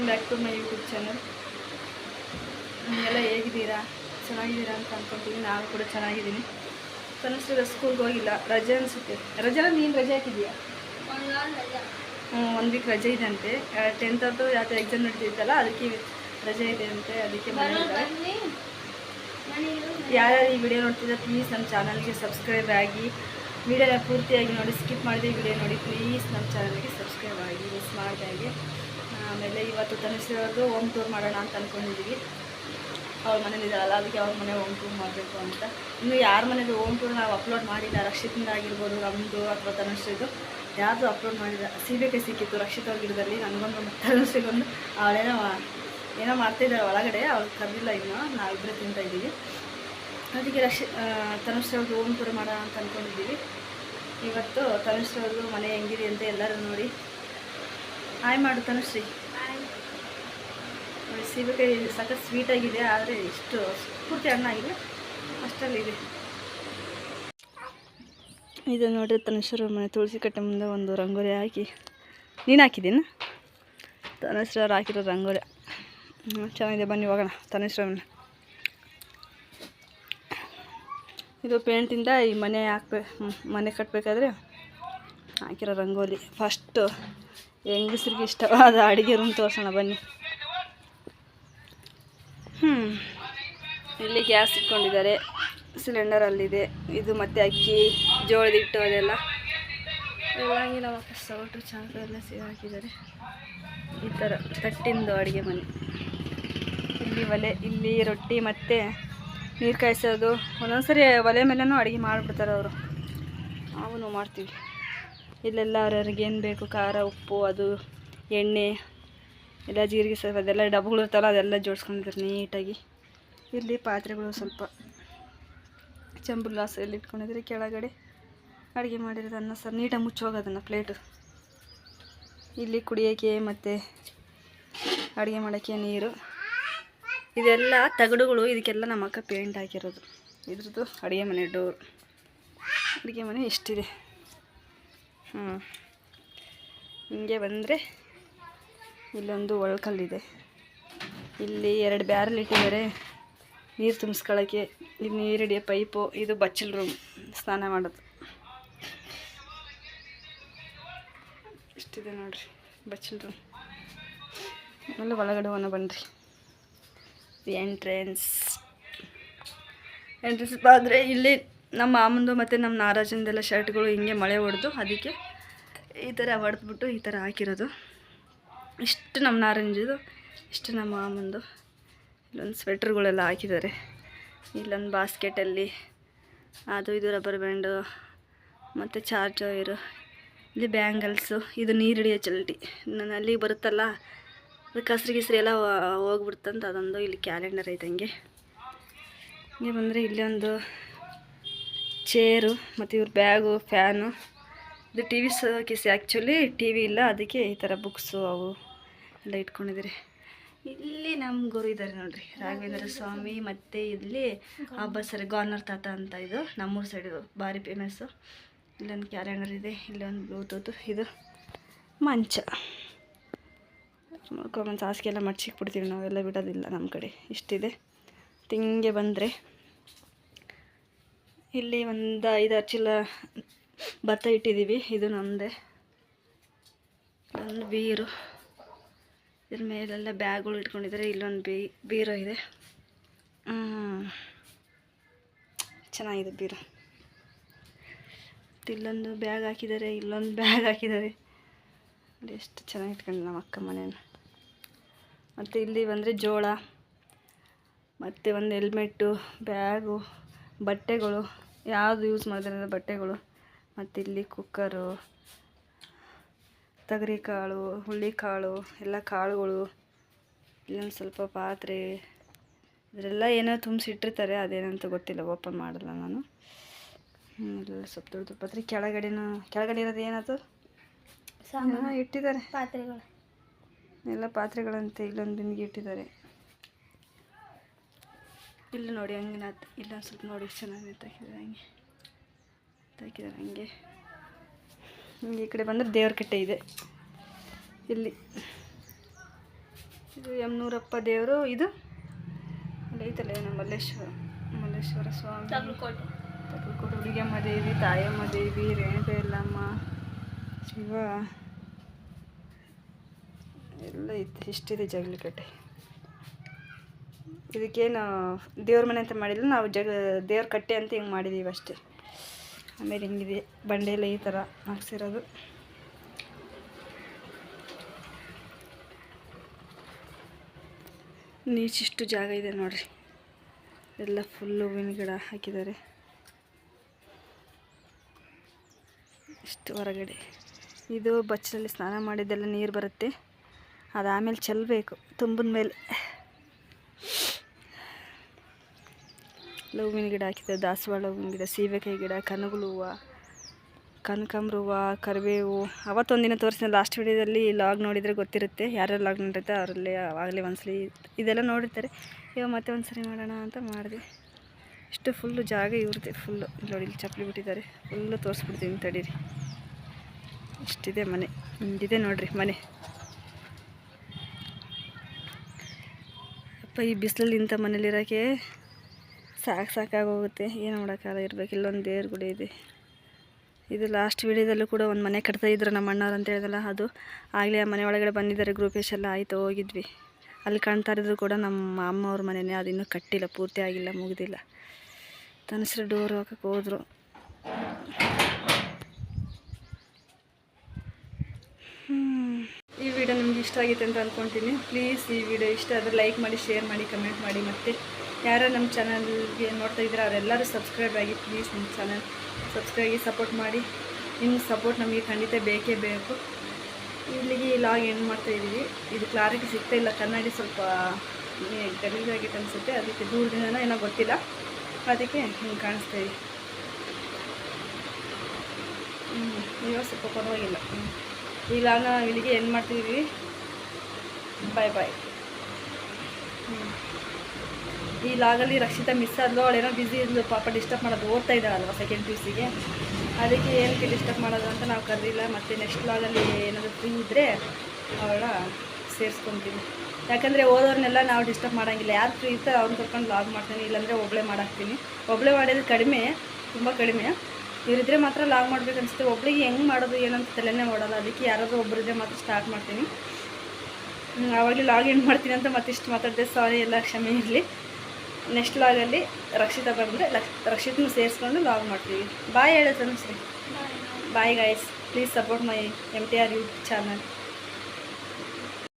Welcome back to my YouTube channel ನೀವೆಲ್ಲ ಹೇಗಿದ್ದೀರಾ? ಚೆನ್ನಾಗಿದ್ದೀರಾ ಅಂತ ಅನ್ಕೊಂತೀನಿ. ನಾನು ಕೂಡ ಚೆನ್ನಾಗಿದ್ದೀನಿ. ತನಸ್ಟಿಗೆ ಸ್ಕೂಲ್ಗೆ ಹೋಗಿಲ್ಲ. ರಜೆ ಅನಿಸುತ್ತೆ. ರಜೆ ನೀನು ರಜೆ ಹಾಕಿದೀಯಾ ಹ್ಞೂ ಒಂದು ವೀಕ್ ರಜೆ ಇದೆ ಅಂತೆ. ಟೆಂತ್ ಅವ್ರದ್ದು ಯಾವ ಎಕ್ಸಾಮ್ ನಡೀತಿತ್ತಲ್ಲ ಅದಕ್ಕೆ ರಜೆ ಇದೆ ಅಂತೆ. ಅದಕ್ಕೆ ಯಾರ್ಯಾರು ಈ ವಿಡಿಯೋ ನೋಡ್ತಿದ್ರೆ ಪ್ಲೀಸ್ ನಮ್ಮ ಚಾನಲ್ಗೆ ಸಬ್ಸ್ಕ್ರೈಬ್ ಆಗಿ. ವಿಡಿಯೋನ ಪೂರ್ತಿಯಾಗಿ ನೋಡಿ ಸ್ಕಿಪ್ ಮಾಡಿದೆ ವಿಡಿಯೋ ನೋಡಿ ಪ್ಲೀಸ್ ನಮ್ಮ ಚಾನಲ್ಗೆ ಸಬ್ಸ್ಕ್ರೈಬ್ ಆಗಿ. ಮಿಸ್ ಮಾಡಿದಾಗೆ ಆಮೇಲೆ ಇವತ್ತು ತನಿಸಿರೋದು ಹೋಮ್ ಟೂರ್ ಮಾಡೋಣ ಅಂತ ಅಂದ್ಕೊಂಡಿದ್ದೀವಿ ಅವ್ರ ಮನೇಲಿದ್ದಾರಲ್ಲ ಅದಕ್ಕೆ ಅವ್ರ ಮನೆ ಹೋಮ್ ಟೂರ್ ಮಾಡಬೇಕು ಅಂತ. ಇನ್ನು ಯಾರ ಮನೇಲಿ ಹೋಮ್ ಟೂರ್ ನಾವು ಅಪ್ಲೋಡ್ ಮಾಡಿಲ್ಲ ರಕ್ಷಿತಿಂದ ಆಗಿರ್ಬೋದು ನಮ್ಮದು ಅಥವಾ ತನುಶ್ರೀದು. ಯಾವುದು ಅಪ್ಲೋಡ್ ಮಾಡಿಲ್ಲ ಸಿಗಕ್ಕೆ ಸಿಕ್ಕಿತ್ತು ರಕ್ಷಿತ್ ಗಿಡದಲ್ಲಿ, ನನಗೊಂದು ತನುಶ್ರೀಗೊಂದು. ಅವಳೇನೋ ಏನೋ ಮಾಡ್ತಿದ್ದಾರೆ ಒಳಗಡೆ, ಅವ್ರು ಕರೆದಿಲ್ಲ ಇನ್ನು ನಾವಿಬ್ಬರೇ ತಿಂತಾ ಇದ್ದೀವಿ. ಅದಕ್ಕೆ ರಕ್ಷಿ ತನುಶ್ರೀ ಅವ್ರದ್ದು ಹೋಮ್ ಟೂರ್ ಮಾಡೋಣ ಅಂತ ಅಂದ್ಕೊಂಡಿದ್ದೀವಿ ಇವತ್ತು ತನುಶ್ರೀ ಮನೆ ಹೆಂಗಿದೆ ಅಂತ ಎಲ್ಲರೂ ನೋಡಿ. ಆಯ್ ಮಾಡು ತನುಶ್ರೀ. ಸೀಬೆಕಾಯಿ ಸಖತ್ ಸ್ವೀಟಾಗಿದೆ ಆದರೆ ಇಷ್ಟು ಪೂರ್ತಿ ಹಣ್ಣಾಗಿದೆ ಅಷ್ಟರಲ್ಲಿದೆ ಇದು. ನೋಡ್ರಿ ತನುಶ್ವರ ಮನೆ ತುಳಸಿ ಕಟ್ಟೆ ಮುಂದೆ ಒಂದು ರಂಗೋಲಿ ಹಾಕಿ. ನೀನು ಹಾಕಿದ್ದೀನ? ತನುಶ್ರೀ ಅವ್ರು ಹಾಕಿರೋ ರಂಗೋಲಿ. ಚೆನ್ನಾಗಿದೆ. ಬನ್ನಿ, ಹೋಗೋಣ. ತನುಶ್ರೀ ಮನೆ. ಇದು ಪೇಂಟಿಂದ ಈ ಮನೆ ಹಾಕ್ಬೇಕು ಮನೆ ಕಟ್ಟಬೇಕಾದ್ರೆ ಹಾಕಿರೋ ರಂಗೋಲಿ. ಫಸ್ಟು ಹೆಂಗಸ್ರಿಗೆ ಇಷ್ಟವಾದ ಅಡುಗೆ ರೂಮ್ ತೋರಿಸೋಣ, ಬನ್ನಿ. ಇಲ್ಲಿ ಗ್ಯಾಸ್ ಇಟ್ಕೊಂಡಿದ್ದಾರೆ. ಸಿಲಿಂಡರ್ ಅಲ್ಲಿದೆ. ಇದು ಮತ್ತೆ ಅಕ್ಕಿ ಜೋಳದ ಹಿಟ್ಟು ಅದೆಲ್ಲ. ಇವಾಗಿ ನಮ್ಮ ಸೌಟು ಚಾಕು ಎಲ್ಲ ಹಾಕಿದ್ದಾರೆ. ಈ ಥರ ತಟ್ಟಿಂದು ಅಡುಗೆ ಮನೆ. ಇಲ್ಲಿ ಒಲೆ ಇಲ್ಲಿ ರೊಟ್ಟಿ ಮತ್ತು ನೀರು ಕಾಯಿಸೋದು. ಒಂದೊಂದ್ಸರಿ ಒಲೆ ಮೇಲೂ ಅಡುಗೆ ಮಾಡಿಬಿಡ್ತಾರೆ ಅವರು. ನಾವು ಮಾಡ್ತೀವಿ. ಇಲ್ಲೆಲ್ಲ ಅವ್ರವ್ರಿಗೆ ಏನು ಬೇಕು? ಖಾರ ಉಪ್ಪು ಅದು ಎಣ್ಣೆ. ಎಲ್ಲ ಜೀರಿಗೆ ಸ್ವಲ್ಪ ಅದೆಲ್ಲ ಡಬ್ಬಗಳು ಇರ್ತಾವಲ್ಲ, ಅದೆಲ್ಲ ಜೋಡಿಸ್ಕೊಂಡಿದ್ದಾರೆ ನೀಟಾಗಿ. ಇಲ್ಲಿ ಪಾತ್ರೆಗಳು ಸ್ವಲ್ಪ ಚಂಬು ಗ್ಲಾಸ್ ಎಲ್ಲಿ ಇಟ್ಕೊಂಡಿದ್ರೆ ಕೆಳಗಡೆ ಅಡುಗೆ ಮಾಡಿರೋದು ಅನ್ನ ಸರ್. ನೀಟಾಗಿ ಮುಚ್ಚೋಗೋದನ್ನು ಪ್ಲೇಟು. ಇಲ್ಲಿ ಕುಡಿಯೋಕ್ಕೆ ಮತ್ತು ಅಡುಗೆ ಮಾಡೋಕ್ಕೆ ನೀರು. ಇದೆಲ್ಲ ತಗಡುಗಳು, ಇದಕ್ಕೆಲ್ಲ ನಮ್ಮ ಅಕ್ಕ ಪೇಂಟ್ ಹಾಕಿರೋದು. ಇದ್ರದ್ದು ಅಡುಗೆ ಮನೆ ಡೋರ್. ಅಡುಗೆ ಮನೆ ಎಷ್ಟಿದೆ? ಹ್ಞೂ ಹಿಂಗೆ ಬಂದರೆ ಇಲ್ಲೊಂದು ಒಳ್ಕಲ್ಲಿದೆ. ಇಲ್ಲಿ ಎರಡು ಬ್ಯಾರಲ್ ಇಟ್ಟಿದ್ದಾರೆ. ನೀರು ತುಂಬಿಸ್ಕೊಳ್ಳೋಕ್ಕೆ ಇಲ್ಲಿ ನೀರು ಹಿಡಿಯೋ ಪೈಪು, ಇದು ಬಚ್ಚಲ್ ರೂಮ್, ಸ್ನಾನ ಮಾಡೋದು. ಇಷ್ಟಿದೆ ನೋಡ್ರಿ, ಬಚ್ಚಲ್ ರೂಮ್. ಆಮೇಲೆ ಒಳಗಡೆ ಹೋಗೋಣ ಬನ್ನಿರಿ ಎಂಟ್ರೆನ್ಸ್ ಎಂಟ್ರೆನ್ಸ್ ಆದರೆ ಇಲ್ಲಿ ನಮ್ಮ ಮಾಮಂದು ಮತ್ತು ನಮ್ಮ ನಾರಾಜಂದೆಲ್ಲ ಶರ್ಟ್ಗಳು ಹಿಂಗೆ ಮಳೆ ಹೊಡೆದು, ಅದಕ್ಕೆ ಈ ಥರ ಹೊಡೆದ್ಬಿಟ್ಟು ಈ ಥರ ಹಾಕಿರೋದು. ಇಷ್ಟು ನಮ್ಮ ನಾರಂಜಿದು, ಇಷ್ಟು ನಮ್ಮ ಮಾಮಂದು. ಇಲ್ಲೊಂದು ಸ್ವೆಟ್ರ್ಗಳೆಲ್ಲ ಹಾಕಿದ್ದಾರೆ. ಇಲ್ಲೊಂದು ಬಾಸ್ಕೆಟಲ್ಲಿ ಅದು, ಇದು ರಬ್ಬರ್ ಬ್ಯಾಂಡು ಮತ್ತು ಚಾರ್ಜ್ ವೈರು ಇಲ್ಲಿ ಬ್ಯಾಂಗಲ್ಸು ಇದು ನೀರು ಹಿಡಿಯೋ ಚಲ್ಟಿ ನಾನು ಅಲ್ಲಿಗೆ ಬರುತ್ತಲ್ಲ, ಅದು ಕಸ್ರಿ ಗಿಸ್ರಿ ಎಲ್ಲ ಹೋಗ್ಬಿಡ್ತಂತ ಅದೊಂದು ಇಲ್ಲಿ ಕ್ಯಾಲೆಂಡರ್ ಐತಂಗೆ ಹಂಗೆ. ಬಂದರೆ ಇಲ್ಲಿ ಒಂದು ಚೇರು, ಮತ್ತು ಇವ್ರ ಬ್ಯಾಗು ಫ್ಯಾನು ಇದು ಟಿ ವಿ ಕಿಸಿ ಆ್ಯಕ್ಚುಲಿ ಟಿ ವಿ ಇಲ್ಲ, ಅದಕ್ಕೆ ಈ ಥರ ಬುಕ್ಸು ಅವು. ಎಲ್ಲ ಇಟ್ಕೊಂಡಿದ್ದಾರೆ. ಇಲ್ಲಿ ನಮ್ಮ ಗುರು ಇದ್ದಾರೆ ನೋಡ್ರಿ, ರಾಘವೇಂದ್ರ ಸ್ವಾಮಿ ಮತ್ತು ಇಲ್ಲಿ ಅಬ್ಬಸರಿ ಗಾರ್ನರ್ ತಾತ ಅಂತ ಇದು ನಮ್ಮೂರು ಸೈಡ್ ಇದು, ಭಾರಿ ಫೇಮಸ್ಸು ಇಲ್ಲೊಂದು ಕ್ಯಾಲೆಂಡರ್ ಇದೆ ಇಲ್ಲೊಂದು ಬ್ಲೂಟೂತು ಇದು, ಮಂಚ. ಮಲ್ಕೊಂಬಂದು ಹಾಸಿಗೆ ಎಲ್ಲ ಮಡ್ಚಿಕ್ಬಿಡ್ತೀವಿ ನಾವೆಲ್ಲ ಬಿಡೋದಿಲ್ಲ ನಮ್ಮ ಕಡೆ, ಇಷ್ಟಿದೆ. ತಿಂಗೆ ಬಂದರೆ ಇಲ್ಲಿ ಒಂದು ಐದಾರು ಚೀಲ ಭತ್ತ ಇಟ್ಟಿದ್ದೀವಿ ಇದು ನಮ್ಮದೇ ಒಂದು ಬೀರು. ಇದ್ರ ಮೇಲೆಲ್ಲ ಬ್ಯಾಗ್ಗಳು ಇಟ್ಕೊಂಡಿದ್ದಾರೆ ಇಲ್ಲೊಂದು ಬೀ, ಬೀರೋ ಇದೆ. ಚೆನ್ನಾಗಿದೆ ಬೀರೋ. ಇಲ್ಲೊಂದು ಬ್ಯಾಗ್ ಹಾಕಿದ್ದಾರೆ ಇಲ್ಲೊಂದು ಬ್ಯಾಗ್ ಹಾಕಿದ್ದಾರೆ ಎಷ್ಟು ಚೆನ್ನಾಗಿ ಇಟ್ಕೊಂಡು ನಮ್ಮ ಅಕ್ಕ ಮನೇನ. ಮತ್ತು ಇಲ್ಲಿ ಬಂದರೆ ಜೋಳ, ಮತ್ತು ಒಂದು ಹೆಲ್ಮೆಟ್ಟು, ಬ್ಯಾಗು, ಬಟ್ಟೆಗಳು. ಯಾವುದು ಯೂಸ್ ಮಾಡಿದ್ರೆ ಬಟ್ಟೆಗಳು. ಮತ್ತು ಇಲ್ಲಿ ಕುಕ್ಕರು ತೊಗರಿ ಕಾಳು ಹುಳ್ಳಿಕಾಳು ಎಲ್ಲ ಕಾಳುಗಳು ಇಲ್ಲೊಂದು ಸ್ವಲ್ಪ ಪಾತ್ರೆ ಇದರೆಲ್ಲ ಏನೋ ತುಂಬಿಸಿಟ್ಟಿರ್ತಾರೆ ಅದೇನಂತ ಗೊತ್ತಿಲ್ಲ ಓಪನ್ ಮಾಡಲ್ಲ ನಾನು. ಎಲ್ಲ ಸ್ವಲ್ಪ ದೊಡ್ಡ ದೊಡ್ಡ ಪಾತ್ರೆ. ಕೆಳಗಡೆನೂ ಕೆಳಗಡೆ ಇರೋದು ಏನದು ಏನೋ ಇಟ್ಟಿದ್ದಾರೆ. ಪಾತ್ರೆಗಳು. ಎಲ್ಲ ಪಾತ್ರೆಗಳಂತೆ ಇಲ್ಲೊಂದು ಬಿಂದಿಗೆ ಇಟ್ಟಿದ್ದಾರೆ. ಇಲ್ಲಿ ನೋಡಿ ಹಂಗೆ ನಾ ಇಲ್ಲೊಂದು ಸ್ವಲ್ಪ ನೋಡಿ ಚೆನ್ನಾಗಿ ತಾಕಿದ್ದಾರೆ ಹಂಗೆ. ತಾಕಿದ್ದಾರೆ ಹಿಂಗೆ. ಈ ಕಡೆ ಬಂದರೆ ದೇವ್ರ ಕಟ್ಟೆ ಇದೆ. ಇಲ್ಲಿ. ಇದು ಯಮನೂರಪ್ಪ ದೇವರು ಇದು ಐತಲ್ಲ ಏನು ಮಲ್ಲೇಶ್ವರ ಮಲ್ಲೇಶ್ವರ ಸ್ವಾಮಿ. ತಗಲ್ಕೋಟೆ ತಗಲ್ಕೋಟೆ ಹುಡುಗಿಯಮ್ಮ ದೇವಿ ತಾಯಮ್ಮ ದೇವಿ ರೇಣುಕ ಎಲ್ಲಮ್ಮ ಶಿವ. ಎಲ್ಲ ಐತೆ ಇಷ್ಟಿದೆ ಜಗಲಿಕಟ್ಟೆ ಇದಕ್ಕೇನು ದೇವ್ರ ಮನೆ ಅಂತ ಮಾಡಿಲ್ಲ ನಾವು ಜಗ ದೇವ್ರ ಕಟ್ಟೆ ಅಂತ ಹಿಂಗೆ ಮಾಡಿದ್ದೀವಿ ಅಷ್ಟೇ. ಆಮೇಲೆ ಹಿಂಗಿದೆ ಬಂಡೆಯಲ್ಲಿ ಈ ಥರ ಹಾಕ್ಸಿರೋದು. ನೀಚಿಷ್ಟು ಜಾಗ ಇದೆ ನೋಡ್ರಿ. ಎಲ್ಲ ಫುಲ್ಲು ಹೂವಿನ ಗಿಡ ಹಾಕಿದ್ದಾರೆ. ಇಷ್ಟು ಹೊರಗಡೆ. ಇದು ಬಚ್ಚಲಲ್ಲಿ ಸ್ನಾನ ಮಾಡಿದ್ದೆಲ್ಲ ನೀರು ಬರುತ್ತೆ. ಅದಾದಮೇಲೆ ಚೆಲ್ಲಬೇಕು ತುಂಬಿದ ಮೇಲೆ ಎಲ್ಲ ಹೂವಿನ ಗಿಡ ಹಾಕಿದ್ದೆ ದಾಸವಾಳ ಹೂವಿನ ಗಿಡ, ಸೀಬೆಕಾಯಿ ಗಿಡ, ಕನಗುಲು ಹೂವು, ಕನಕಾಂಬ್ರ ಹೂವು, ಕರಿಬೇವು. ಅವತ್ತೊಂದಿನ ತೋರಿಸಿದ ಲಾಸ್ಟ್ ವಿಡಿಯೋದಲ್ಲಿ ಲಾಗ್ ನೋಡಿದರೆ ಗೊತ್ತಿರುತ್ತೆ. ಯಾರ್ಯಾರು ಲಾಗ್ ನೋಡಿರುತ್ತೆ ಅವರಲ್ಲಿ ಆಗಲೇ ಒಂದ್ಸಲಿ ಇದೆಲ್ಲ ನೋಡಿರ್ತಾರೆ. ಇವಾಗ ಮತ್ತೆ ಒಂದ್ಸರಿ ಮಾಡೋಣ ಅಂತ ಮಾಡಿದೆ. ಇಷ್ಟು ಫುಲ್ಲು ಜಾಗ ಇವ್ರದ್ದೆ ಫುಲ್ಲು ನೋಡಿ ಇಲ್ಲಿ ಚಪ್ಪಲಿ ಬಿಟ್ಟಿದ್ದಾರೆ. ಫುಲ್ಲು ತೋರಿಸ್ಬಿಡ್ತೀನಿ ತಡೀರಿ. ಇಷ್ಟಿದೆ ಮನೆ. ಇದೆ ನೋಡಿರಿ ಮನೆ. ಅಪ್ಪ, ಈ ಬಿಸಿಲಲ್ಲಿ ಇಂಥ ಮನೇಲಿರೋಕ್ಕೆ ಸಾಕು ಸಾಕಾಗೋಗುತ್ತೆ. ಏನು ಮಾಡೋಕ್ಕಾಗ ಇರಬೇಕು? ಇಲ್ಲೊಂದು ದೇವ್ರ ಗುಡಿ ಇದೆ. ಇದು ಲಾಸ್ಟ್ ವೀಡಿಯೋದಲ್ಲೂ ಕೂಡ ಒಂದು ಮನೆ ಕಟ್ತಾ ಇದ್ರು ನಮ್ಮ ಅಣ್ಣವ್ರು ಅಂತ ಹೇಳಿದಲ್ಲ, ಅದು ಆಗಲೇ ಆ ಮನೆ ಒಳಗಡೆ ಬಂದಿದ್ದಾರೆ ಗ್ರೂಪೇಶ್ ಎಲ್ಲ, ಆಯಿತು ಹೋಗಿದ್ವಿ. ಅಲ್ಲಿ ಕಾಣ್ತಾ ಇರೋದು ಕೂಡ ನಮ್ಮ ಅಮ್ಮವ್ರ ಮನೆಯೇ ಅದು ಇನ್ನೂ ಕಟ್ಟಿಲ್ಲ, ಪೂರ್ತಿ ಆಗಿಲ್ಲ, ಮುಗಿದಿಲ್ಲ. ತನಸ್ರು ಡೋರ್ ಹಾಕಕ್ಕೆ ಹೋದ್ರು. ಈ ವಿಡಿಯೋ ನಿಮ್ಗೆ ಇಷ್ಟ ಆಗಿತ್ತು ಅಂತ ಅಂದ್ಕೊತೀನಿ ಪ್ಲೀಸ್ ಈ ವಿಡಿಯೋ ಇಷ್ಟ ಆದರೆ ಲೈಕ್ ಮಾಡಿ ಶೇರ್ ಮಾಡಿ ಕಮೆಂಟ್ ಮಾಡಿ ಮತ್ತು. ಯಾರು ನಮ್ಮ ಚಾನಲ್ಗೆ ನೋಡ್ತಾ ಇದ್ದೀರಾ, ಅವರೆಲ್ಲರೂ ಸಬ್ಸ್ಕ್ರೈಬ್ ಆಗಿ ಪ್ಲೀಸ್ ನಮ್ಮ ಚಾನಲ್ ಸಬ್ಸ್ಕ್ರೈಬ್ ಸಪೋರ್ಟ್ ಮಾಡಿ. ನಿಮ್ಮ ಸಪೋರ್ಟ್ ನಮಗೆ ಖಂಡಿತ ಬೇಕೇ ಬೇಕು. ಇಲ್ಲಿಗೆ ಲಾಗ್ ಏನು ಮಾಡ್ತಾ ಇದ್ದೀವಿ. ಇದು ಕ್ಲಾರಿಟಿ ಸಿಗ್ತಾ ಇಲ್ಲ, ಕನ್ನಡಿ ಸ್ವಲ್ಪ ಗಲೀಜಾಗಿತ್ತು ಅನಿಸುತ್ತೆ, ಅದಕ್ಕೆ ದೂರದಿಂದ ಏನೋ ಗೊತ್ತಿಲ್ಲ. ಅದಕ್ಕೆ ಹಿಂಗೆ ಕಾಣಿಸ್ತಾ ಇದೆ. ಹ್ಞೂ ಇವಾಗ ಸ್ವಲ್ಪ ಪರವಾಗಿಲ್ಲ. ಹ್ಞೂ ಈ ಲಾಗ್ನ ನಾವು ಇಲ್ಲಿಗೆ ಏನು ಮಾಡ್ತಿದ್ದೀವಿ ಬಾಯ್ ಬಾಯ್ ಈ ಲಾಗಲ್ಲಿ ರಕ್ಷಿತಾ ಮಿಸ್ ಆದ್ಲು, ಅವಳೇನೋ ಬ್ಯುಸಿ ಇದ್ಲು, ಪಾಪ ಡಿಸ್ಟರ್ಬ್ ಮಾಡೋದು ಓದ್ತಾ ಇದ್ದಾಳಲ್ವ ಸೆಕೆಂಡ್ ಪಿ ಯು ಸಿಗೆ ಅದಕ್ಕೆ ಏನಕ್ಕೆ ಡಿಸ್ಟರ್ಬ್ ಮಾಡೋದು ಅಂತ ನಾವು ಕರೆದಿಲ್ಲ ಮತ್ತು ನೆಕ್ಸ್ಟ್ ಲಾಗಲ್ಲಿ ಏನಾದರೂ ಫ್ರೀ ಇದ್ದರೆ ಅವಳ ಸೇರಿಸ್ಕೊತೀವಿ. ಯಾಕಂದರೆ ಓದೋರ್ನೆಲ್ಲ ನಾವು ಡಿಸ್ಟರ್ಬ್ ಮಾಡೋಂಗಿಲ್ಲ. ಯಾರು ಫ್ರೀ ಇರ್ತಾರೆ ಅವ್ರನ್ನ ಕರ್ಕೊಂಡು ಲಾಗ್ ಮಾಡ್ತೀನಿ, ಇಲ್ಲಾಂದರೆ ಒಬ್ಬಳೇ ಮಾಡಾಕ್ತೀನಿ. ಒಬ್ಬಳೇ ಮಾಡೋದು ಕಡಿಮೆ, ತುಂಬ ಕಡಿಮೆ. ಇವರಿದ್ರೆ ಮಾತ್ರ ಲಾಗ್ ಮಾಡ್ಬೇಕು ಅನಿಸುತ್ತೆ ಒಬ್ಳಿಗೆ ಹೆಂಗೆ ಮಾಡೋದು ಏನಂತ ತಲೆನೇ ಓಡೋಲ್ಲ. ಅದಕ್ಕೆ ಯಾರಾದರೂ ಒಬ್ಬರಿದ್ರೆ ಮಾತ್ರ ಸ್ಟಾರ್ಟ್ ಮಾಡ್ತೀನಿ. ಆವಾಗಲೂ ಲಾಗಿನ್ ಮಾಡ್ತೀನಿ ಅಂತ ಮತ್ತಿಷ್ಟು ಮಾತಾಡಿದೆ. ಸಾರಿ ಎಲ್ಲ ಕ್ಷಮೆ ಇರಲಿ. ನೆಕ್ಸ್ಟ್ ಲಾಗಲ್ಲಿ ರಕ್ಷಿತ ಬಂದರೆ ರಕ್ಷಿತನ ಸೇರಿಸ್ಕೊಂಡು ಲಾಗ್ ಮಾಡ್ತೀವಿ. ಬಾಯ್ ಹೇಳೋದು ಅನಿಸ್ರಿ. Bye guys please support my M T R YouTube channel